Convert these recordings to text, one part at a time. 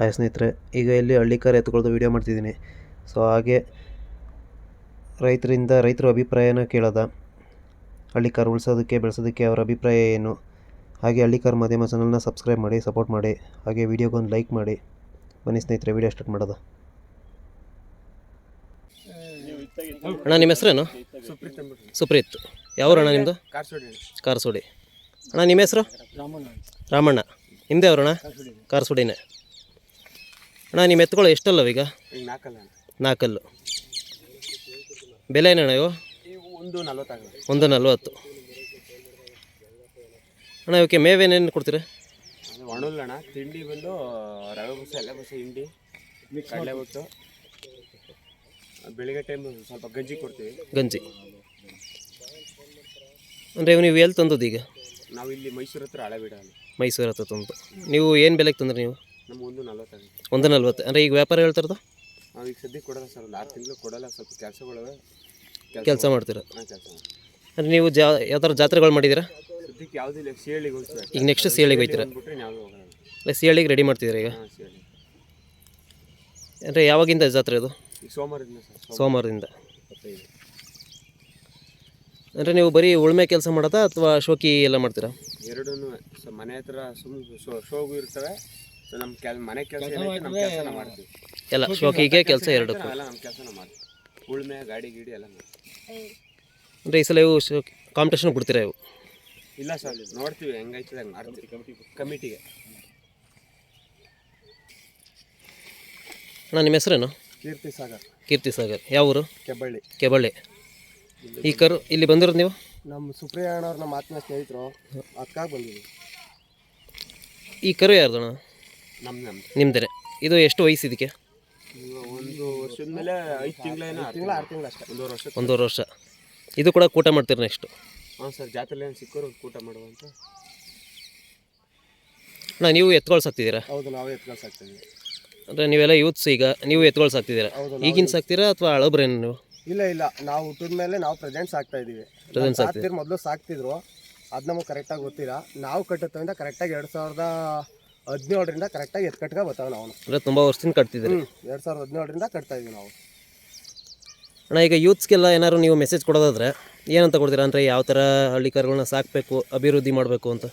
Hi ಸ್ನೇಹಿತರೆ, ಈಗ ಇಲ್ಲಿ ಹಳ್ಳಿಕಾರ ಎತ್ತುಗಳದ್ದು ವೀಡಿಯೋ ಮಾಡ್ತಿದ್ದೀನಿ. ಸೊ ಹಾಗೆ ರೈತರಿಂದ ರೈತರ ಅಭಿಪ್ರಾಯನ ಕೇಳೋದ. ಹಳ್ಳಿಕಾರ ಉಳಿಸೋದಕ್ಕೆ, ಬೆಳೆಸೋದಕ್ಕೆ ಅವರ ಅಭಿಪ್ರಾಯ ಏನು? ಹಾಗೆ ಹಳ್ಳಿಕಾರ ಮಾಧ್ಯಮ ಚಾನಲ್ನ ಸಬ್ಸ್ಕ್ರೈಬ್ ಮಾಡಿ ಸಪೋರ್ಟ್ ಮಾಡಿ, ಹಾಗೆ ವೀಡಿಯೋಗೊಂದು ಲೈಕ್ ಮಾಡಿ. ಬನ್ನಿ ಸ್ನೇಹಿತರೆ ವೀಡಿಯೋ ಸ್ಟಾರ್ಟ್ ಮಾಡೋದು. ಅಣ್ಣ, ನಿಮ್ಮ ಹೆಸರೇನು? ಸುಪ್ರೀತ್. ಯಾವ ಅಣ್ಣ ನಿಮ್ಮದು ಕಾರ್ಸೋಡಿ. ಅಣ್ಣ, ನಿಮ್ಮ ಹೆಸರು? ರಾಮಣ್ಣ. ರಾಮಣ್ಣ ನಿಮ್ಮದೇ ಅವ್ರಣ್ಣ ಕಾರಸೋಡಿನೇ. ಅಣ್ಣ ನಿಮ್ಮ ಎತ್ಕೊಳ್ಳೋ ಎಷ್ಟಲ್ಲವ ಈಗ? ನಾಲ್ಕಲ್ಲ ಬೆಲೆ ಏನಣ್ಣ ಇವು? ಒಂದು ನಲ್ವತ್ತು ಒಂದು ನಲ್ವತ್ತು. ಅಣ್ಣ ಇವಕ್ಕೆ ಮೇವೇನೇನು ಕೊಡ್ತೀರಾ? ಒಣಲ್ಲಣ್ಣ ತಿಂಡಿ ಬಂದು ರವೆ ಬಸ ಎಲೆ ಬಸ ಹಿಂಡಿ ಕಡಲೆ ಬೆಳಿಗ್ಗೆ ಟೈಮ್ ಸ್ವಲ್ಪ ಗಂಜಿ ಕೊಡ್ತೀವಿ. ಗಂಜಿ. ಅಂದರೆ ಇವು ನೀವು ಎಲ್ಲಿ ತಂದದ್ದು ಈಗ? ನಾವು ಇಲ್ಲಿ ಮೈಸೂರು ಹತ್ರ ಹಳೆ ಬಿಡಲ್ಲ ಮೈಸೂರು ಹತ್ರ ತಂದು. ನೀವು ಏನು ಬೆಲೆಗೆ ತಂದ್ರೆ ನೀವು? ನಮ್ಮ ಒಂದು ನಲ್ವತ್ತಾಗಲ್ಲ ಒಂದು ನಲ್ವತ್ತು. ಅಂದರೆ ಈಗ ವ್ಯಾಪಾರ ಹೇಳ್ತಾರದು? ನಾವು ಈಗ ಸದ್ಯಕ್ಕೆ ಕೊಡಲ್ಲ ಸರ್ ಒಂದು ಆರು ತಿಂಗಳು ಕೊಡಲ್ಲ ಸ್ವಲ್ಪ ಕೆಲಸಗಳು ಕೆಲಸ ಮಾಡ್ತೀರ? ಅಂದರೆ ನೀವು ಜಾ ಯಾವ ಥರ ಜಾತ್ರೆಗಳು ಮಾಡಿದ್ದೀರಾ? ಸದ್ಯಕ್ಕೆ ಯಾವುದೂ ಇಲ್ಲ ಸೇಳಿಗೆ ಹೋಗ್ತೀವಿ. ಈಗ ನೆಕ್ಸ್ಟ್ ಸಿಹಳಿಗೆ ಹೋಗ್ತೀರಾ? ಅಂದ್ಬಿಟ್ರೆ ಯಾವುದು ಹೋಗಲ್ಲ. ಅಲ್ಲ ಸಿಹಳಿಗೆ ರೆಡಿ ಮಾಡ್ತಿದ್ದೀರಾ ಈಗ? ಹಾಂ ಅಂದರೆ ಯಾವಾಗಿಂದ ಜಾತ್ರೆ ಅದು? ಈಗ ಸೋಮವಾರದಿಂದ ಸರ್ ಸೋಮವಾರದಿಂದ. ಇಪ್ಪತ್ತೈದು ಅಂದರೆ ನೀವು ಬರೀ ಉಳ್ಮೆ ಕೆಲಸ ಮಾಡೋದಾ ಅಥವಾ ಶೋಕಿ ಎಲ್ಲ ಮಾಡ್ತೀರಾ? ಎರಡೂ ಮನೆ ಹತ್ರ ಸುಮ್ಮನೆ ಶೋ ಶೋಗು ಇರ್ತವೆ ಸೊ ನಮ್ಮ ಕೆಲ್ ಮನೆ ಕೆಲಸ ಏನೈತೆ ನಮ್ಮ ಕೆಲಸನ ಮಾಡ್ತೀವಿ. ಎಲ್ಲ ಶೋಕಿಗೆ ಕೆಲಸ ಎರಡಕ್ಕೂ. ನಾವೆಲ್ಲ ನಮ್ಮ ಕೆಲಸನ ಮಾಡ್ತೀವಿ. ಉಳ್ಮೆ ಗಾಡಿ ಗೀಡಿ ಎಲ್ಲ ಅಂದ್ರೆ ಅಂದರೆ ಈ ಸಲ ಇವು ಕಾಂಪಿಟೇಷನ್ ಬಿಡ್ತೀರಾ ಇವು? ಇಲ್ಲ ಸರ್ ನೋಡ್ತೀವಿ ಹೆಂಗೈತದೆ ಹಂಗೆ ಮಾಡ್ತೀವಿ. ಕಮಿಟಿಗೆ. ಅಣ್ಣ ನಿಮ್ಮ ಹೆಸರೇನು? ಕೀರ್ತಿ ಸಾಗರ್. ಕೀರ್ತಿ ಸಾಗರ್. ಯಾವ ಊರು ಕೆಬ್ಬಳ್ಳಿ. ಕೆಬಳ್ಳಿ ಈ ಕರು ಇಲ್ಲಿ ಬಂದಿರೋದು ನೀವು? ನಮ್ಮ ಸುಪ್ರಿಯ ಅಣ್ಣವ್ರು ನಮ್ಮ ಆತ್ಮೀಯ ಸ್ನೇಹಿತರು ಅದಕ್ಕಾಗಿ ಬಂದಿದ್ದೀವಿ ಈ ಕರು ಯಾರ್ದಣ್ಣ ನಮ್ಮ ನಿಮ್ದೇ ಇದು ಎಷ್ಟು ವಯಸ್ಸು ಇದಕ್ಕೆ? ಒಂದು ವರ್ಷದ ಮೇಲೆ ಐದು ತಿಂಗಳೇನೋ ತಿಂಗಳ ಆರು ತಿಂಗಳು ಅಷ್ಟೇ. ಒಂದೂವರೆ ವರ್ಷ. ಒಂದೂವರೆ ವರ್ಷ. ಇದು ಕೂಡ ಕೂಟ ಮಾಡ್ತೀರಿ ನೆಕ್ಸ್ಟ್ ಹಾಂ ಸರ್ ಜಾತ್ರೆಲಿ ಏನು ಸಿಕ್ಕೋರು ಊಟ ಮಾಡುವಂತ ಅಣ್ಣ ನೀವು ಎತ್ಕೊಳ್ ಸಾಕ್ತಿದ್ದೀರಾ? ಹೌದು ನಾವೇ ಎತ್ಕೊಂಡು ಸಾಕ್ತೀವಿ ಅಂದರೆ ನೀವೆಲ್ಲ ಯೂತ್ಸ್ ಈಗ ನೀವು ಎತ್ಕೊಳ್ ಸಾಕ್ತಿದ್ದೀರಾ? ಹೌದು, ಈಗಿನ ಸಾಕ್ತೀರಾ ಅಥವಾ ಹಳಬ್ರೇನು ನೀವು? ಇಲ್ಲ ಇಲ್ಲ ನಾವು ಹುಟ್ಟಿದ ಮೇಲೆ ನಾವು ಪ್ರೆಸೆಂಟ್ ಸಾಕ್ತಾ ಇದೀವಿ Present ಸಾಕ್ತಿರ್? ಮೊದಲು ಸಾಕ್ತಿದ್ರು. ಅದು ನಮಗೆ ಕರೆಕ್ಟಾಗಿ ಗೊತ್ತಿಲ್ಲ. ನಾವು ಕಟ್ಟುತ್ತಂದ್ರೆ ಕರೆಕ್ಟಾಗಿ ಎರಡು ಸಾವಿರದ ಹದಿನೇಳರಿಂದ ಕರೆಕ್ಟಾಗಿ ಎತ್ ಕಟ್ಕ ಬರ್ತಾವೆ ನಾವು. ಅಂದರೆ ತುಂಬ ವರ್ಷದಿಂದ ಕಟ್ತಿದ್ದೀರಿ? ಹ್ಞೂ ಎರಡು ಸಾವಿರದ ಹದಿನೇಳರಿಂದ ಕಟ್ತಾ ಇದೀವಿ ನಾವು. ಅಣ್ಣ ಈಗ ಯೂತ್ಸ್ಗೆಲ್ಲ ಏನಾದ್ರು ನೀವು ಮೆಸೇಜ್ ಕೊಡೋದಾದ್ರೆ ಏನಂತ ಕೊಡ್ತೀರಾ? ಅಂದರೆ ಯಾವ ಥರ ಹಳ್ಳಿ ಕರುಗಳನ್ನ ಸಾಕಬೇಕು ಅಭಿವೃದ್ಧಿ ಮಾಡಬೇಕು ಅಂತ?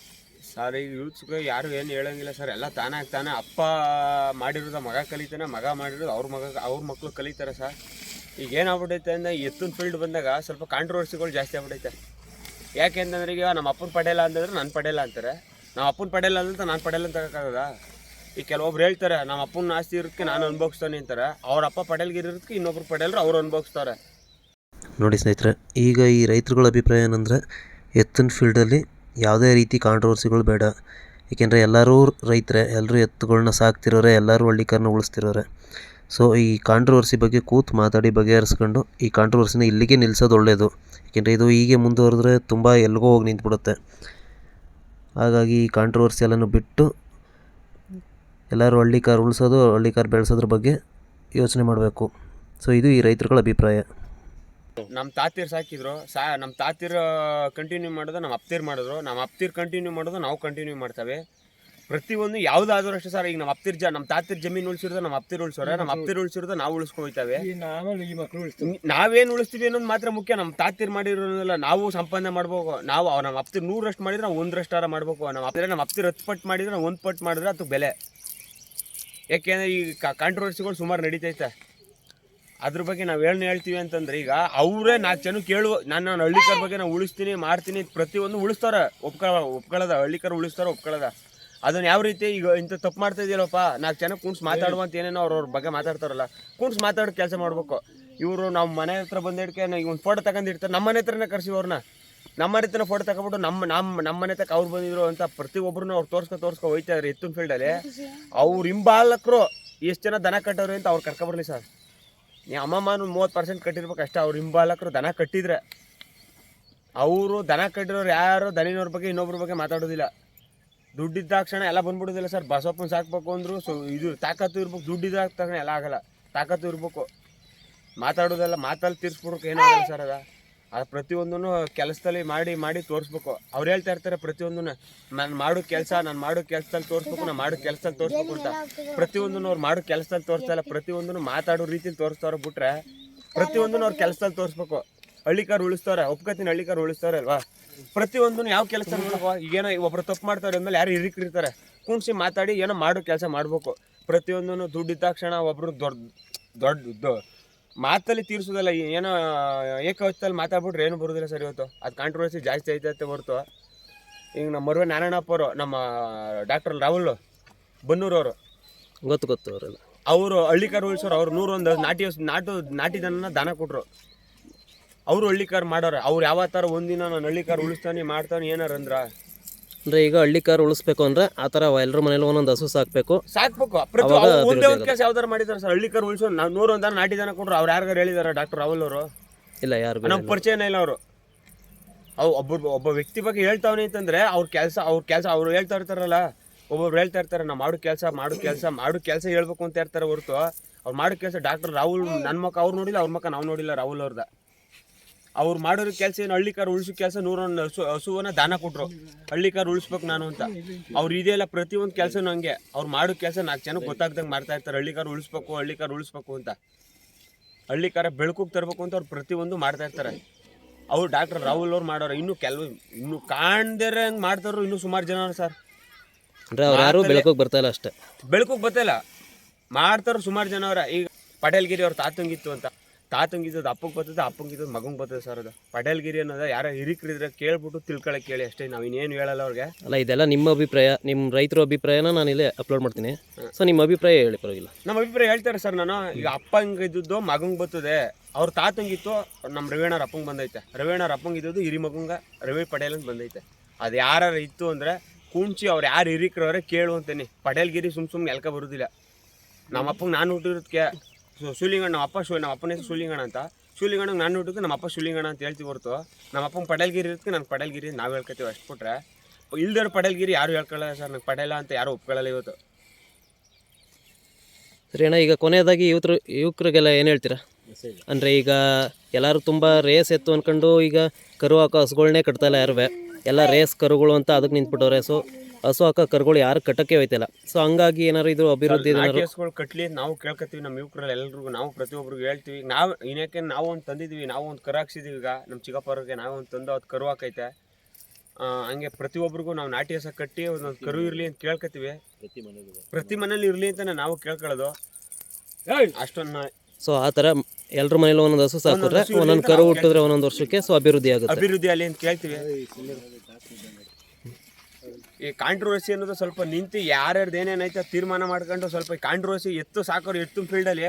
ಸರ್ ಈಗ ಯೂತ್ಸ್ಗೆ ಯಾರು ಏನು ಹೇಳಂಗಿಲ್ಲ ಸರ್. ಎಲ್ಲ ತಾನಾಗಿ ತಾನೇ ಅಪ್ಪ ಮಾಡಿರೋದ ಮಗ ಕಲಿತಾನೆ ಮಗ ಮಾಡಿರೋದು ಅವ್ರ ಮಗ ಅವ್ರ ಮಕ್ಕಳು ಕಲಿತಾರೆ ಸರ್. ಈಗ ಏನಾಗ್ಬಿಟ್ಟೈತೆ ಅಂದರೆ ಎತ್ತಿನ ಫೀಲ್ಡ್ ಬಂದಾಗ ಸ್ವಲ್ಪ ಕಾಂಟ್ರವರ್ಸಿಗಳು ಜಾಸ್ತಿ ಆಗ್ಬಿಟ್ಟೈತೆ. ಯಾಕೆಂತಂದ್ರೆ ಈಗ ನಮ್ಮ ಅಪ್ಪನ ಪಡೆಯಲ್ಲ ಅಂತಂದ್ರೆ ನನ್ನ ಪಡೆಯಲ್ಲ ಅಂತಾರೆ. ನಮ್ಮ ಅಪ್ಪನ ಪಡೆಯಲ್ಲ ಅಂತ ನಾನು ಪಡೆಯಲ್ಲ ಅಂತ ತಗೋಕ್ಕಾಗದ ಈ ಕೆಲವೊಬ್ರು ಹೇಳ್ತಾರೆ, ನಮ್ಮ ಅಪ್ಪನ ಆಸ್ತಿ ಇರೋದಕ್ಕೆ ನಾನು ಅನುಭವಿಸ್ತಾನೆ ಅಂತಾರೆ. ಅವ್ರ ಅಪ್ಪ ಪಡೆಯಲ್ಗಿರೋದಕ್ಕೆ ಇನ್ನೊಬ್ರು ಪಡೆಯಲ್ರು ಅವ್ರು ಅನುಭವಿಸ್ತಾರೆ. ನೋಡಿ ಸ್ನೇಹಿತರೆ, ಈಗ ಈ ರೈತರುಗಳ ಅಭಿಪ್ರಾಯ ಏನಂದರೆ, ಎತ್ತಿನ ಫೀಲ್ಡಲ್ಲಿ ಯಾವುದೇ ರೀತಿ ಕಾಂಟ್ರವರ್ಸಿಗಳು ಬೇಡ. ಏಕೆಂದರೆ ಎಲ್ಲರೂ ರೈತರೇ, ಎಲ್ಲರೂ ಎತ್ತುಗಳನ್ನ ಸಾಕ್ತಿರೋರೆ, ಎಲ್ಲರೂ ಹಳ್ಳಿಕಾರನ್ನ ಉಳಿಸ್ತಿರೋರೆ. ಸೊ ಈ ಕಾಂಟ್ರವರ್ಸಿ ಬಗ್ಗೆ ಕೂತು ಮಾತಾಡಿ ಬಗೆಹರಿಸ್ಕೊಂಡು, ಈ ಕಾಂಟ್ರವರ್ಸಿನ ಇಲ್ಲಿಗೆ ನಿಲ್ಲಿಸೋದು ಒಳ್ಳೆಯದು ಏಕೆಂದರೆ ಇದು ಹೀಗೆ ಮುಂದುವರೆದ್ರೆ ತುಂಬ ಎಲ್ಗೋ ಹೋಗಿ ನಿಂತ್ಬಿಡುತ್ತೆ. ಹಾಗಾಗಿ ಈ ಕಾಂಟ್ರವರ್ಸಿ ಎಲ್ಲನೂ ಬಿಟ್ಟು ಎಲ್ಲರೂ ಹಳ್ಳಿ ಕಾರ್ ಉಳಿಸೋದು, ಹಳ್ಳಿ ಕಾರ್ ಬೆಳೆಸೋದ್ರ ಬಗ್ಗೆ ಯೋಚನೆ ಮಾಡಬೇಕು. ಸೊ ಇದು ಈ ರೈತರುಗಳ ಅಭಿಪ್ರಾಯ. ನಮ್ಮ ತಾತೀರ್ ಸಾಕಿದ್ರು. ಸಾ ನಮ್ಮ ತಾತೀರ್ ಕಂಟಿನ್ಯೂ ಮಾಡೋದು ನಮ್ಮ ಅಪ್ತೀರ್ ಮಾಡಿದ್ರು. ನಮ್ಮ ಅಪ್ತೀರ್ ಕಂಟಿನ್ಯೂ ಮಾಡೋದು ನಾವು ಕಂಟಿನ್ಯೂ ಮಾಡ್ತೇವೆ. ಪ್ರತಿಯೊಂದು ಯಾವುದಾದ್ರೂ ಅಷ್ಟೇ ಸರ್. ಈಗ ನಮ್ಮ ಅಪ್ತಿರ್ ಜ ನಮ್ಮ ತಾತಿರ್ ಜಮೀನು ಉಳಿಸಿರೋದು ನಮ್ಮ ಅಪ್ತಿರ್ ಉಳಿಸೋರ. ನಮ್ಮ ಅಪ್ತಿರ್ ಉಳಿಸಿರೋದು ನಾವು ಉಳಿಸ್ಕೊಯ್ತೇವೆ ನಾವೇನು ಉಳಿಸ್ತೀವಿ ಅನ್ನೋದು ಮಾತ್ರ ಮುಖ್ಯ. ನಮ್ಮ ತಾತಿರ್ ಮಾಡಿರೋದಲ್ಲ ನಾವು ಸಂಪಾದನೆ ಮಾಡ್ಬೇಕು. ನಾವು ಅವ್ರು ನಮ್ಮ ಅಪ್ತಿರ್ ನೂರಷ್ಟು ಮಾಡಿದ್ರೆ ನಾವು ಒಂದರಷ್ಟಾರ ಮಾಡ್ಬೇಕು. ನಮ್ಮ ಅಪ್ತಿರ ನಮ್ಮ ಅಪ್ತಿರ್ ಹತ್ತು ಪಟ್ಟು ಮಾಡಿದ್ರೆ ನಾವು ಒಂದು ಪಟ್ಟು ಮಾಡಿದ್ರೆ ಅದು ಬೆಲೆ. ಯಾಕೆಂದ್ರೆ ಈ ಕಾಂಟ್ರವರ್ಸಿಗಳು ಸುಮಾರು ನಡೀತೈತೆ. ಅದ್ರ ಬಗ್ಗೆ ನಾವು ಏನು ಹೇಳ್ತೀವಿ ಅಂತಂದ್ರೆ ಈಗ ಅವರೇ ನಾಲ್ಕು ಜನ ಕೇಳುವ ನಾನು ನಾನು ಹಳ್ಳಿಕರ ಬಗ್ಗೆ ನಾವು ಉಳಿಸ್ತೀನಿ ಮಾಡ್ತೀನಿ ಪ್ರತಿಯೊಂದು ಉಳಿಸ್ತಾರೆ. ಒಪ್ಕೊಳ ಒಪ್ಕೊಳ್ಳೋದ ಹಳ್ಳಿಕರ ಉಳಿಸ್ತಾರೆ ಒಪ್ಕೊಳ್ಳೋದ ಅದನ್ನ ಯಾವ ರೀತಿ ಈಗ ಇಂಥ ತಪ್ಪು ಮಾಡ್ತಾ ಇದೆಯಲ್ಲಪ್ಪ ನಾಲ್ಕು ಜನ ಕುಣ್ಸ್ ಮಾತಾಡುವಂತ ಏನೇನೋ ಅವ್ರವ್ರ ಬಗ್ಗೆ ಮಾತಾಡ್ತಾರಲ್ಲ. ಕುಣ್ಸ್ ಮಾತಾಡೋ ಕೆಲಸ ಮಾಡ್ಬೇಕು. ಇವರು ನಾವು ಮನೆ ಹತ್ರ ಬಂದಿಡ್ಕೆ ಒಂದು ಫೋಟೋ ತಗೊಂಡಿರ್ತಾರೆ ನಮ್ಮ ಮನೆ ಹತ್ರನೇ ಕರ್ಸಿ ಅವ್ರನ್ನ ನಮ್ಮ ಮನೆ ಹತ್ರ ಫೋಟೋ ತಗೊಂಡ್ಬಿಟ್ಟು ನಮ್ಮ ನಮ್ಮ ನಮ್ಮ ಮನೆ ತಕ್ಕ ಅವ್ರು ಬಂದಿದ್ರು ಅಂತ ಪ್ರತಿಯೊಬ್ಬರನ್ನು ಅವ್ರು ತೋರ್ಸ್ಕೊ ತೋರ್ಸ್ಕೊ ಹೋಯ್ತಾ ಇದ್ದಾರೆ ಎತ್ತಿನ ಫೀಲ್ಡಲ್ಲಿ ಅವ್ರ ಹಿಂಬಾಲಕರು ಎಷ್ಟು ಜನ ದನ ಕಟ್ಟೋರು ಅಂತ ಅವ್ರು ಕರ್ಕೊಬರ್ಲಿ ಸರ್. ನೀವು ಅಮ್ಮಮ್ಮನ ಮೂವತ್ತು ಪರ್ಸೆಂಟ್ ಕಟ್ಟಿರ್ಬೇಕು ಅಷ್ಟೇ, ಅವ್ರು ಹಿಂಬಾಲಕರು ದನ ಕಟ್ಟಿದ್ರೆ. ಅವರು ದನ ಕಟ್ಟಿರೋರು ಯಾರು ದನಿನವ್ರ ಬಗ್ಗೆ ಇನ್ನೊಬ್ರ ಬಗ್ಗೆ ಮಾತಾಡೋದಿಲ್ಲ. ದುಡ್ಡಿದ್ದ ತಕ್ಷಣ ಎಲ್ಲ ಬಂದ್ಬಿಡೋದಿಲ್ಲ ಸರ್. ಬಸವಪ್ಪನ ಸಾಕ್ಬೇಕು ಅಂದ್ರು, ಸೊ ಇದು ತಾಕತ್ತು ಇರ್ಬೇಕು, ದುಡ್ಡಿದ್ದ ತಕ್ಷಣ ಎಲ್ಲ ಆಗಲ್ಲ. ತಾಕತ್ತು ಇರ್ಬೇಕು. ಮಾತಾಡೋದೆಲ್ಲ ಮಾತಲ್ಲಿ ತೀರ್ಸ್ಬಿಡೋಕೆ ಏನಾಗಲ್ಲ ಸರ್ ಅದ. ಆ ಪ್ರತಿಯೊಂದನ್ನು ಕೆಲಸದಲ್ಲಿ ಮಾಡಿ ಮಾಡಿ ತೋರಿಸ್ಬೇಕು. ಅವ್ರು ಹೇಳ್ತಾ ಇರ್ತಾರೆ ಪ್ರತಿಯೊಂದನ್ನು, ನಾನು ಮಾಡೋ ಕೆಲಸ, ನಾನು ಮಾಡೋ ಕೆಲಸದಲ್ಲಿ ತೋರಿಸ್ಬೇಕು, ನಾನು ಮಾಡೋ ಕೆಲಸದಲ್ಲಿ ತೋರಿಸ್ಬೇಕು ಅಂತ. ಪ್ರತಿಯೊಂದನ್ನು ಅವ್ರು ಮಾಡೋ ಕೆಲಸದಲ್ಲಿ ತೋರಿಸ್ತಾ ಇಲ್ಲ. ಪ್ರತಿಯೊಂದನ್ನು ಮಾತಾಡೋ ರೀತಿಲಿ ತೋರಿಸ್ತಾವ್ರು ಬಿಟ್ರೆ ಪ್ರತಿಯೊಂದನ್ನು ಅವ್ರ ಕೆಲಸದಲ್ಲಿ ತೋರಿಸ್ಬೇಕು. ಹಳ್ಳಿಕಾರ್ ಉಳಿಸ್ತಾರೆ ಒಪ್ಕತೀನಿ ಹಳ್ಳಿಕಾರ್ ಉಳಿಸ್ತಾರೆ ಅಲ್ವಾ? ಪ್ರತಿಯೊಂದನ್ನು ಯಾವ ಕೆಲಸ ಏನೋ ಒಬ್ರು ತಪ್ಪು ಮಾಡ್ತಾರೆ ಅಂದ್ಮೇಲೆ ಯಾರು ಹಿರಿಕಿರ್ತಾರೆ ಕುಣ್ಸಿ ಮಾತಾಡಿ ಏನೋ ಮಾಡೋ ಕೆಲಸ ಮಾಡಬೇಕು. ಪ್ರತಿಯೊಂದನ್ನು ದುಡ್ಡಿದ್ದ ತಕ್ಷಣ ಒಬ್ರು ದೊಡ್ಡ ದೊಡ್ಡ ಮಾತಲ್ಲಿ ತೀರ್ಸೋದಲ್ಲ ಏನೋ ಏಕವಚದಲ್ಲಿ ಮಾತಾಡ್ಬಿಟ್ರೆ ಏನು ಬರೋದಿಲ್ಲ ಸರ್ ಇವತ್ತು. ಅದು ಕಾಂಟ್ರವರ್ಸಿ ಜಾಸ್ತಿ ಐತೆ ಅಂತ ಹೊರತು. ಈಗ ನಮ್ಮ ಮರುವೆ ನಾರಾಯಣಪ್ಪ ಅವರು ನಮ್ಮ ಡಾಕ್ಟರ್ ರಾಹುಲ್ ಬನ್ನೂರವರು ಗೊತ್ತು ಗೊತ್ತು ಅವರೆಲ್ಲ. ಅವರು ಹಳ್ಳಿಕಾರ ಉಳಿಸೋರು ಅವ್ರು ನೂರೊಂದು ನಾಟಿ ನಾಟು ನಾಟಿ ದನನ ದಾನ ಕೊಟ್ರು. ಅವರು ಹಳ್ಳಿಕಾರ ಮಾಡೋರು. ಅವ್ರು ಯಾವ ಥರ ಒಂದಿನ ನಾನು ಹಳ್ಳಿಕಾರ ಉಳಿಸ್ತಾನೆ ಮಾಡ್ತಾನೆ ಏನಾರ ಅಂದ್ರ? ಅಂದ್ರೆ ಈಗ ಹಳ್ಳಿ ಕಾರ್ ಉಳಿಸ್ಬೇಕು ಅಂದ್ರೆ ಆ ಥರ ಎಲ್ಲರ ಮನೇಲಿ ಒಂದೊಂದು ಹಸು ಸಾಕ್ಬೇಕು. ಸಾಕ್ಬೇಕು. ಪ್ರತಿ ಅವಾಗ ಅವ್ರು ಒಂದೇ ಒಂದು ಕೆಲಸ ಯಾವ್ದಾರು ಮಾಡಿದಾರೆ ಸರ್ ಹಳ್ಳಿಕಾರ ಉಳಿಸೋ ನಾವು ನೂರೊಂದು ದನ ನಾಟಿ ಜನ ಕೊಟ್ರು ಅವ್ರು ಯಾರಿಗಾರು ಹೇಳಿದಾರೆ ಡಾಕ್ಟರ್ ರಾಹುಲ್ ಅವರು? ಇಲ್ಲ ಯಾರು ನಮ್ಗೆ ಪರಿಚಯನೇ ಇಲ್ಲ ಅವರು. ಅವು ಒಬ್ಬ ಒಬ್ಬ ವ್ಯಕ್ತಿ ಬಗ್ಗೆ ಹೇಳ್ತಾವನೆ ಅಂತಂದ್ರೆ ಅವ್ರ ಕೆಲಸ ಅವ್ರ ಕೆಲಸ ಅವ್ರು ಹೇಳ್ತಾ ಇರ್ತಾರಲ್ಲ ಒಬ್ಬೊಬ್ರು ಹೇಳ್ತಾ ಇರ್ತಾರೆ ನಾವು ಮಾಡೋ ಕೆಲಸ ಮಾಡೋ ಕೆಲಸ ಮಾಡೋ ಕೆಲಸ ಹೇಳ್ಬೇಕು ಅಂತ ಇರ್ತಾರೆ ಹೊರತು ಅವ್ರು ಮಾಡೋ ಕೆಲಸ ಡಾಕ್ಟರ್ ರಾಹುಲ್ ನನ್ನ ಮಕ್ಕ ಅವ್ರು ನೋಡಿಲ್ಲ ಅವ್ರ ಮಕ್ಕ ನಾವು ನೋಡಿಲ್ಲ ರಾಹುಲ್ ಅವ್ರದ. ಅವ್ರು ಮಾಡೋರು ಕೆಲಸ ಏನು ಹಳ್ಳಿಕಾರ ಉಳಿಸೋ ಕೆಲಸ ನೂರೊಂದು ಹಸು ಹಸುವನ್ನ ದಾನ ಕೊಟ್ರು. ಹಳ್ಳಿಕಾರ ಉಳಿಸ್ಬೇಕು ನಾನು ಅಂತ. ಅವ್ರು ಇದೆಯಲ್ಲ ಪ್ರತಿಯೊಂದು ಕೆಲಸನೂ ಹಂಗೆ. ಅವ್ರು ಮಾಡೋ ಕೆಲಸ ನಾಲ್ಕು ಜನಕ್ಕೆ ಗೊತ್ತಾಗ್ದಂಗೆ ಮಾಡ್ತಾ ಇರ್ತಾರೆ. ಹಳ್ಳಿಕಾರ ಉಳಿಸ್ಬೇಕು ಹಳ್ಳಿಕಾರ ಉಳಿಸ್ಬೇಕು ಅಂತ. ಹಳ್ಳಿಕಾರ ಬೆಳಕಿಗೆ ತರಬೇಕು ಅಂತ ಅವ್ರು ಪ್ರತಿಯೊಂದು ಮಾಡ್ತಾ ಇರ್ತಾರೆ. ಅವ್ರು ಡಾಕ್ಟರ್ ರಾಹುಲ್ ಅವ್ರು ಮಾಡೋರು ಇನ್ನು ಕೆಲವು ಇನ್ನು ಕಾಣ್ದಿರ ಹಂಗೆ ಮಾಡ್ತಾರೋ ಇನ್ನೂ ಸುಮಾರು ಜನ ಸರ್. ಅಂದರೆ ಅವ್ರು ಯಾರು ಬೆಳಕಿಗೆ ಬರ್ತಾ ಇಲ್ಲ ಅಷ್ಟೇ. ಬೆಳಕಿಗೆ ಇಲ್ಲ. ಮಾಡ್ತಾರೋ ಸುಮಾರು ಜನ ಅವರ ಈಗ ಪಟೇಲ್ಗಿರಿ ಅವ್ರ ತಾತಂಗಿತ್ತು ಅಂತ. ತಾತಂಗಿದ್ದದು ಅಪ್ಪಗೆ ಬರ್ತದೆ ಅಪ್ಪಂಗಿದ್ದದು ಮಗಂಗೆ ಬರ್ತದೆ ಸರ್ ಅದು. ಪಟೇಲ್ಗಿರಿ ಅನ್ನೋದು ಯಾರೋ ಹಿರಿಕರಿದ್ರೆ ಕೇಳ್ಬಿಟ್ಟು ತಿಳ್ಕೊಳಕ್ ಕೇಳಿ ಅಷ್ಟೇ ನಾವು ಇನ್ನೇನು ಹೇಳಲ್ಲ ಅವ್ರಿಗೆ. ಅಲ್ಲ ಇದೆಲ್ಲ ನಿಮ್ಮ ಅಭಿಪ್ರಾಯ ನಿಮ್ಮ ರೈತರ ಅಭಿಪ್ರಾಯನ ನಾನು ಇಲ್ಲೇ ಅಪ್ಲೋಡ್ ಮಾಡ್ತೀನಿ. ಸೊ ನಿಮ್ಮ ಅಭಿಪ್ರಾಯ ಹೇಳಿ ಪರವಾಗಿಲ್ಲ. ನಮ್ಮ ಅಭಿಪ್ರಾಯ ಹೇಳ್ತಾರೆ ಸರ್ ನಾನು ಈಗ ಅಪ್ಪ ಹಂಗೆ ಇದ್ದದ್ದು ಮಗಂಗೆ ಬರ್ತದೆ ಅವ್ರ ತಾತಂಗಿತ್ತು ನಮ್ಮ ರವಿಯಣ್ಣರ ಅಪ್ಪಂಗೆ ಬಂದೈತೆ. ರವಿಯಣ್ಣರ ಅಪ್ಪಂಗೆ ಇದ್ದದ್ದು ಹಿರಿ ಮಗಂಗ ರವಿ ಪಟೇಲ್ ಅಂತ ಬಂದೈತೆ. ಅದು ಯಾರು ಇತ್ತು ಅಂದರೆ ಕುಂಚಿ ಅವ್ರು ಯಾರು ಹಿರಿಕ್ರವ್ರೆ ಕೇಳು ಅಂತೀನಿ. ಪಟೇಲ್ಗಿರಿ ಸುಮ್ ಸುಮ್ಮನೆ ಎಲ್ಕ ಬರೋದಿಲ್ಲ. ನಮ್ಮ ಅಪ್ಪಂಗೆ ನಾನು ಹುಟ್ಟಿರೋದಕ್ಕೆ ಶೂಲಿಂಗಣ್ಣ ನಮ್ಮ ಅಪ್ಪ ಶೂ ನಮ್ಮ ಅಪ್ಪನ ಹೆಸರು ಶೂಲಿಂಗಣ್ಣ ಅಂತ. ಶೂಲಿಂಗಣ್ಣಗೆ ನಾನು ಹುಟ್ಟಿದ್ದು ನಮ್ಮ ಅಪ್ಪ ಶೂಲಿಂಗಣ್ಣ ಅಂತ ಹೇಳ್ತೀವಿ ಹೊರತು. ನಮ್ಮ ಅಪ್ಪನ ಪಡೆಲ್ಗಿರಿ ಇರುತ್ತೆ ನಾನು ಪಡಲ್ಗಿರಿ ನಾವು ಹೇಳ್ಕೊತೀವಿ ಅಷ್ಟು ಬಿಟ್ರೆ. ಇಲ್ದೇ ಪಡೆಲ್ಗಿರಿ ಯಾರು ಹೇಳ್ಕೊಳ್ಳಲ್ಲ ಸರ್ ನಂಗೆ ಪಡೆಯಲ್ಲ ಅಂತ ಯಾರು ಒಪ್ಕೊಳ್ಳಲ್ಲ ಇವತ್ತು. ಸರಿ ಅಣ್ಣ ಈಗ ಕೊನೆಯದಾಗಿ ಯುವಕರು ಯುವಕರಿಗೆಲ್ಲ ಏನು ಹೇಳ್ತೀರಾ? ಅಂದರೆ ಈಗ ಎಲ್ಲರೂ ತುಂಬ ರೇಸ್ ಎತ್ತು ಅಂದ್ಕೊಂಡು ಈಗ ಕರು ಹಾಕೋ ಕಟ್ತಾಯಿಲ್ಲ ಕಟ್ತಾ ಇಲ್ಲ ಯಾರುವೆ. ಎಲ್ಲ ರೇಸ್ ಕರುಗಳು ಅಂತ ಅದಕ್ಕೆ ನಿಂತ್ಬಿಟ್ಟವ್ರೆ. ರೇಸು ಹಸು ಹಾಕೋ ಕರುಗಳು ಯಾರು ಕಟ್ಟಕ್ಕೆ ಹೋಯ್ತಿಲ್ಲ. ಸೊ ಹಂಗಾಗಿ ಏನಾರು ಇದು ಅಭಿವೃದ್ಧಿ ಏನಾರು ಕೇಸ್ಗಳು ಕಟ್ಲಿ ನಾವು ಕೇಳ್ಕತ್ತೀವಿ ನಮ್ಮ ಯುವಕರಲ್ಲಿ ಎಲ್ರಿಗೂ ನಾವು ಪ್ರತಿಯೊಬ್ಬರಿಗೂ ಹೇಳ್ತೀವಿ. ನಾವು ಇನ್ಯಾಕೆ ನಾವು ಒಂದು ತಂದಿದ್ದೀವಿ ನಾವು ಒಂದು ಕರು ಹಾಕ್ಸಿದೀವಿ ಈಗ. ನಮ್ಮ ಚಿಕ್ಕಪ್ಪರಿಗೆ ನಾವು ಒಂದು ತಂದು ಅದು ಕರು ಹಾಕೈತೆ. ಆ, ಹಂಗೆ ಪ್ರತಿಯೊಬ್ಬರಿಗೂ ನಾವು ನಾಟಿ ಹಸ ಕಟ್ಟಿ ಒಂದೊಂದು ಕರು ಇರಲಿ ಅಂತ ಕೇಳ್ಕೊತೀವಿ ಪ್ರತಿ ಮನೇಲಿ ಇರಲಿ ಅಂತ ನಾವು ಕೇಳ್ಕೊಳ್ಳೋದು. ಅಷ್ಟೊಂದು ಸೊ ಆ ಥರ ಎಲ್ಲರ ಮನೇಲಿ ಒಂದೊಂದು ಹಸು ಸಾಕಿದ್ರೆ ಒಂದೊಂದು ಕರು ಹುಟ್ಟಿದ್ರೆ ಒಂದೊಂದು ವರ್ಷಕ್ಕೆ ಸೊ ಅಭಿವೃದ್ಧಿ ಆಗುತ್ತೆ. ಅಭಿವೃದ್ಧಿ ಅಲ್ಲಿ ಅಂತ ಕೇಳ್ತೀವಿ. ಈ ಕಾಂಟ್ರವರ್ಸಿ ಅನ್ನೋದು ಸ್ವಲ್ಪ ನಿಂತು ಯಾರ್ಯಾರ್ದು ಏನೇನೈತೆ ತೀರ್ಮಾನ ಮಾಡ್ಕೊಂಡು ಸ್ವಲ್ಪ ಕಾಂಟ್ರವರ್ಸಿ ಎತ್ತು ಸಾಕೋರು ಎತ್ತು ಫೀಲ್ಡಲ್ಲಿ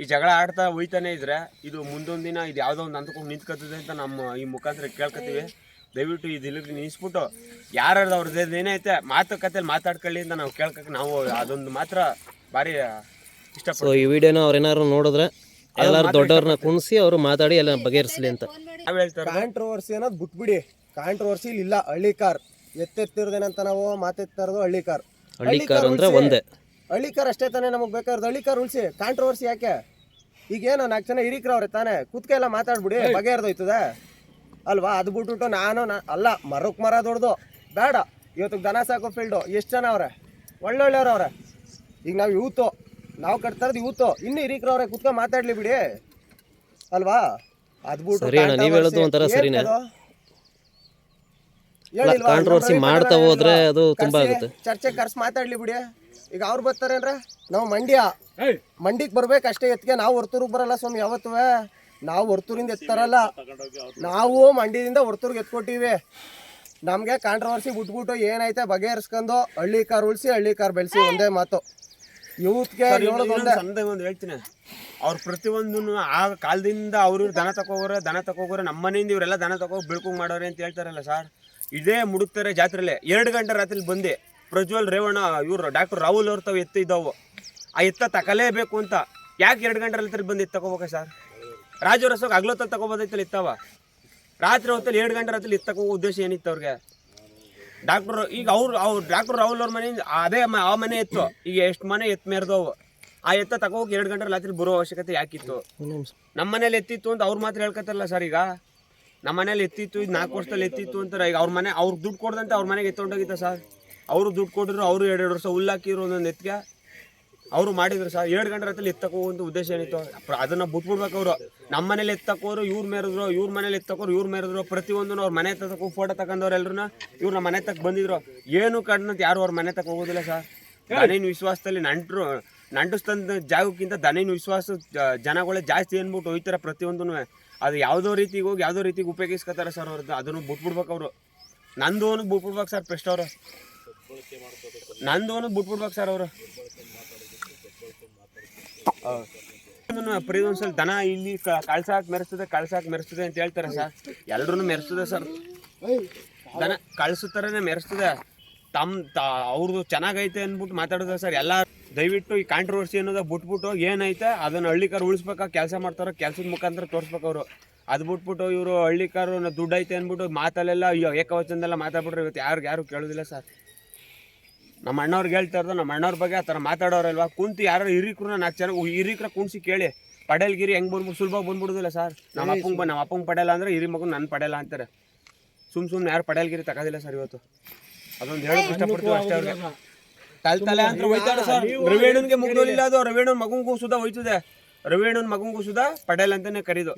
ಈ ಜಗಳ ಆಡ್ತಾ ಹೋಯ್ತಾನೆ ಇದ್ರೆ ಇದು ಮುಂದೊಂದು ದಿನ ಇದು ಯಾವುದೋ ಒಂದು ಅಂದ್ಕೊಂಡು ನಿಂತ್ಕೊತದೆ ಅಂತ ನಮ್ಮ ಈ ಮುಖಾಂತರ ಕೇಳ್ಕೊತೀವಿ. ದಯವಿಟ್ಟು ಇದು ಇಲ್ಲಿಗೆ ನಿಲ್ಲಿಸ್ಬಿಟ್ಟು ಯಾರ್ಯಾರ್ದು ಅವ್ರದ್ದು ಏನೈತೆ ಮಾತುಕತೆಯಲ್ಲಿ ಮಾತಾಡ್ಕೊಳ್ಳಿ ಅಂತ ನಾವು ಕೇಳ್ಕೊಕ್ಕೆ ನಾವು ಅದೊಂದು ಮಾತ್ರ ಭಾರಿ ಸೊ ಈ ವಿಡಿಯೋನ ಅವ್ರೇನಾದ್ರು ನೋಡಿದ್ರೆ ಎಲ್ಲರೂ ದೊಡ್ಡವ್ರನ್ನ ಕುಣಿಸಿ ಅವರು ಮಾತಾಡಿ ಎಲ್ಲ ಬಗೆಹರಿಸಲಿ ಅಂತ. ನಾವು ಹೇಳ್ತಾರೆ. ಕಾಂಟ್ರವರ್ಸಿ ಅನ್ನೋದು ಬಿಟ್ಬಿಡಿ. ಕಾಂಟ್ರವರ್ಸಿ ಇಲ್ಲ. ಹಳ್ಳಿ ಕಾರ್. ಎತ್ತೆತ್ತಿರೋದೇನಂತ ನಾವು ಮಾತೆತ್ತಾ ಇರೋದು ಹಳ್ಳಿ ಕಾರ್. ಹಳ್ಳಿ ಕಾರ್ ಅಂದ್ರೆ ಒಂದೇ. ಹಳ್ಳಿ ಕಾರ್ ಅಷ್ಟೇ ತಾನೇ ನಮಗೆ ಬೇಕಾಗಿರೋದು. ಹಳ್ಳಿ ಕಾರ್ ಉಳಿಸಿ. ಕಾಂಟ್ರವರ್ಸಿ ಯಾಕೆ? ಈಗೇನು ನಾಲ್ಕು ಜನ ಹಿರಿಕರವ್ರೆ ತಾನೇ. ಕುತ್ಕೆ ಎಲ್ಲ ಮಾತಾಡ್ಬಿಡಿ. ಬಗೆಹರ್ದೋಯ್ತದೆ. ಅಲ್ವಾ? ಅದು ಬಿಟ್ಬಿಟ್ಟು ನಾನು ನಾ ಅಲ್ಲ ಮರಕ್ಕೆ ಮರ ದೊಡ್ದು. ಬೇಡ. ಇವತ್ತು ದನ ಸಾಕೋ ಫೀಲ್ಡು ಎಷ್ಟು ಜನ ಅವ್ರೆ? ಒಳ್ಳೊಳ್ಳೆಯವ್ರು ಅವ್ರೆ. ಈಗ ನಾವು ಯೂತು ನಾವು ಕಟ್ತಾ ಇರೋದು ಇವತ್ತು. ಇನ್ನು ಹಿರಿಕ್ರವ್ರೆ ಕುತ್ಕೊಂಡು ಮಾತಾಡ್ಲಿ ಬಿಡಿ. ಅಲ್ವಾ? ಅದ್ಬಿಟ್ಟು ಸರಿ ಅಣ್ಣ, ನೀವ್ ಹೇಳೋದು ಒಂಥರ ಸರಿನೇ. ಹೇಳಿಲ್ವಾ? ಕಾಂಟ್ರವರ್ಸಿ ಮಾಡ್ತಾ ಹೋದ್ರೆ ಅದು ತುಂಬಾ ಆಗುತ್ತೆ. ಚರ್ಚೆ ಕರ್ಸ್ ಮಾತಾಡ್ಲಿ ಬಿಡಿ. ಈಗ ಅವ್ರು ಬರ್ತಾರೆ ಅಂದ್ರೆ ನಾವು ಮಂಡ್ಯ. ಮಂಡಿಗೆ ಬರ್ಬೇಕು ಅಷ್ಟೇ ಎತ್ತಿಗೆ. ನಾವು ಹೊರ್ತೂರಿಗೆ ಬರಲ್ಲ ಸ್ವಾಮಿ ಯಾವತ್ತೂ. ನಾವು ಹೊರ್ತೂರಿಂದ ಎತ್ತಾರಲ್ಲ. ನಾವು ಮಂಡ್ಯದಿಂದ ಹೊರ್ತೂರ್ಗೆ ಎತ್ಕೊಟ್ಟಿವಿ. ನಮಗೆ ಕಾಂಟ್ರವರ್ಸಿ ಬಿಟ್ಬಿಟ್ಟು ಏನೈತೆ ಬಗೆಹರಿಸ್ಕೊಂಡು ಹಳ್ಳಿ ಕಾರ್ ಉಳಿಸಿ ಹಳ್ಳಿ ಕಾರ್ ಬೆಳೆಸಿ ಒಂದೇ ಮಾತು. ಸಂದೇಹ ಒಂದು ಹೇಳ್ತೀನಿ. ಅವ್ರ ಪ್ರತಿಯೊಂದನ್ನು ಆ ಕಾಲದಿಂದ ಅವ್ರು ದನ ತಗೋಗ್ರೆ ದನ ತಗೋಗ್ರೆ ನಮ್ಮ ಮನೆಯಿಂದ ಇವರೆಲ್ಲ ದನ ತಗೋ ಬೆಳ್ಕು ಮಾಡೋರೆ ಅಂತ ಹೇಳ್ತಾರಲ್ಲ ಸರ್. ಇದೇ ಮುಡುಕ್ತಾರೆ ಜಾತ್ರೆಲೆ. ಎರಡು ಗಂಟೆ ರಾತ್ರಿ ಬಂದೆ ಪ್ರಜ್ವಲ್ ರೇವಣ್ಣ ಇವರು ಡಾಕ್ಟರ್ ರಾಹುಲ್ ಅವ್ರ ತಾವು ಎತ್ತ ಇದ್ದಾವೆ. ಆ ಎತ್ತ ತಕಲೇಬೇಕು ಅಂತ ಯಾಕೆ ಎರಡು ಗಂಟೆ ರಾತ್ರಿ ಬಂದು ಎತ್ತು ತಗೋಬೇಕ ಸರ್? ರಾಜು ರಸೋಗ ಹಗ್ಲೊತ್ತಲ್ಲಿ ತಗೋಬೋದೈತಲ್ಲ ಇತ್ತವ ರಾತ್ರಿ ಹೊತ್ತಲ್ಲಿ ಎರಡು ಗಂಟೆ ರಾತ್ರಿ ಎತ್ತು ತಗೋ ಉದ್ದೇಶ ಏನಿತ್ತು ಅವ್ರಿಗೆ? ಡಾಕ್ಟರ್ ಈಗ ಅವ್ರು ಅವ್ರು ಡಾಕ್ಟರ್ ರಾಹುಲ್ ಅವ್ರ ಮನೆಯಿಂದ ಅದೇ ಮ- ಆ ಮನೆ ಎತ್ತು. ಈಗ ಎಷ್ಟು ಮನೆ ಎತ್ತ ಮೇರ್ದವು. ಆ ಎತ್ತ ತಗೋಗಿ ಎರಡು ಗಂಟೆ ರಾತ್ರಿ ಬರೋ ಅವಶ್ಯಕತೆ ಯಾಕಿತ್ತು? ನಮ್ಮ ಮನೇಲಿ ಎತ್ತಿತ್ತು ಅಂತ ಅವ್ರು ಮಾತ್ರ ಹೇಳ್ಕತ್ತಲ್ಲ ಸರ್ ಈಗ. ನಮ್ಮ ಮನೇಲಿ ಎತ್ತಿತ್ತು, ಇದು ನಾಲ್ಕು ವರ್ಷದಲ್ಲಿ ಎತ್ತಿತ್ತು ಅಂತಾರೆ. ಈಗ ಅವ್ರ ಮನೆ ಅವ್ರಿಗೆ ದುಡ್ಡು ಕೊಡ್ದಂತೆ ಅವ್ರ ಮನೆಗೆ ಎತ್ತೊಂಡೋಗಿತ್ತ ಸರ್. ಅವರು ದುಡ್ಡು ಕೊಟ್ಟರು ಅವರು ಎರಡು ವರ್ಷ ಹುಲ್ಲಾಕಿದ್ರು ಒಂದೊಂದು ಎತ್ತಿಗೆ. ಅವರು ಮಾಡಿದ್ರು ಸರ್ ಎರಡು ಗಂಟೆ ರಾತ್ರಿ ಎತ್ತಕ್ಕೆ ಒಂದು ಉದ್ದೇಶ ಏನಿತ್ತು? ಅದನ್ನ ಬಿಟ್ಬಿಡ್ಬೇಕು ಅವರು. ನಮ್ಮ ಮನೇಲಿ ಎತ್ತಕ್ಕೋರು ಇವ್ರ ಮೇರಿದ್ರು, ಇವ್ರ ಮನೇಲಿ ಎತ್ತಕೋರು, ಇವ್ರ ಮೇರಿದ್ರು. ಪ್ರತಿಯೊಂದನ್ನು ಅವ್ರ ಮನೆ ತಕ್ಕ ಫೋಟೋ ತಗೊಂಡವ್ರು ಎಲ್ರು ಇವ್ರ ನಮ್ಮ ಮನೆ ತಕ್ಕ ಬಂದಿದ್ರು. ಏನು ಕಡ್ನಂತ ಯಾರು ಅವ್ರ ಮನೆ ತಕ್ಕ ಹೋಗೋದಿಲ್ಲ ಸರ್ ದನಿನ ವಿಶ್ವಾಸದಲ್ಲಿ ನಂಟರು ನಂಟಿಸ್ತಂದ ಜಾಗಕ್ಕಿಂತ ದನಿನ ವಿಶ್ವಾಸ ಜನಗಳೇ ಜಾಸ್ತಿ ಅಂದ್ಬಿಟ್ಟು ಹೋಯ್ತಾರೆ ಪ್ರತಿಯೊಂದೂ ಅದು ಯಾವುದೋ ರೀತಿಗೆ ಹೋಗಿ ಯಾವುದೋ ರೀತಿಗೆ ಉಪಯೋಗಿಸ್ಕೊತಾರೆ ಸರ್ ಅವ್ರದ್ದು ಅದನ್ನು ಬಿಟ್ಬಿಡ್ಬೇಕು ಅವರು. ನಂದು ಬಿಟ್ಬಿಡ್ಬೇಕು ಸರ್ ಪ್ರೆಸ್ಟ್ ಅವರು ನಂದು ಬಿಟ್ಬಿಡ್ಬೇಕು ಸರ್ ಅವರು. ಪ್ರೀ ಒಂದ್ಸಲ ದನ ಇಲ್ಲಿ ಕಳ್ಸಾಕ್ ಮೆರೆಸ್ತದೆ ಕಳ್ಸಾಕ್ ಮೆರೆಸ್ತದೆ ಅಂತ ಹೇಳ್ತಾರೆ ಸರ್. ಎಲ್ರು ಮೆರೆಸ್ತದೆ ಸರ್. ದನ ಕಳ್ಸುತ್ತಾರನೆ ಮೆರೆಸ್ತದೆ. ತಮ್ ಅವ್ರದ್ದು ಚೆನ್ನಾಗೈತೆ ಅಂದ್ಬಿಟ್ಟು ಮಾತಾಡಿದ್ರೆ ಸರ್. ಎಲ್ಲ ದಯವಿಟ್ಟು ಈ ಕಾಂಟ್ರವರ್ಸಿ ಅನ್ನೋದ ಬಿಟ್ಬಿಟ್ಟು ಏನೈತೆ, ಅದನ್ನ ಹಳ್ಳಿಕಾರ ಉಳಿಸ್ಬೇಕಾ, ಕೆಲಸ ಮಾಡ್ತಾರೋ, ಕೆಲಸದ ಮುಖಾಂತರ ತೋರಿಸ್ಬೇಕು ಅವರು. ಅದು ಬಿಟ್ಬಿಟ್ಟು ಇವರು ಹಳ್ಳಿಕಾರ ದುಡ್ಡು ಐತೆ ಅಂದ್ಬಿಟ್ಟು ಮಾತಲ್ಲೆಲ್ಲ ಏಕವಚನದೆಲ್ಲ ಮಾತಾಡ್ಬಿಟ್ರೆ ಇವತ್ತು ಯಾರು ಯಾರು ಕೇಳೋದಿಲ್ಲ ಸರ್. ನಮ್ಮ ಅಣ್ಣವ್ರಿಗೆ ಹೇಳ್ತಾ ಇರೋದು ನಮ್ಮ ಅಣ್ಣವ್ರ ಬಗ್ಗೆ ಆ ಥರ ಮಾತಾಡೋರಲ್ವಾ? ಕುಂತು ಯಾರು ಹಿರಿಕ್ರನ್ನ ನಾಲ್ಕು ಜನ ಹಿರಿಕ್ರ ಕುಣಿಸಿ ಕೇಳಿ. ಪಡೇಲ್ಗಿರಿ ಹೆಂಗೆ ಬಂದ್ಬಿಟ್ಟು ಸುಲಭ ಬಂದ್ಬಿಡುದಿಲ್ಲ ಸರ್. ನಮ್ಮ ಅಪ್ಪಂಗೆ ನಮ್ಮ ಅಪ್ಪಂಗೆ ಪಡೆಯಲ್ಲ ಅಂದರೆ ಹಿರಿ ಮಗು ನನ್ನ ಪಡೆಯಲ್ಲ ಅಂತಾರೆ. ಸುಮ್ ಸುಮ್ಮನೆ ಯಾರು ಪಡೇಲ್ಗಿರಿ ತಗೋದಿಲ್ಲ ಸರ್ ಇವತ್ತು. ಅದೊಂದು ಹೇಳಕ್ ಇಷ್ಟಪಡ್ತೀವಿ ಅಷ್ಟೇ ಅವ್ರಿಗೆ. ತಲೆ ತಲೆ ಅಂತ ಹೋಯ್ತಾರೆ ಸರ್. ರವೇಣುನ್ಗೆ ಮುಗ್ದೋಲಿಲ್ಲ ಅದು ರವೇಣು ಮಗಂಗೂ ಸುದಾ ಹೋಯ್ತದೆ. ರವೇಣುನ್ ಮಗಂಗೂ ಸುದ ಪಡೇಲ್ ಅಂತಾನೆ ಕರೀದು.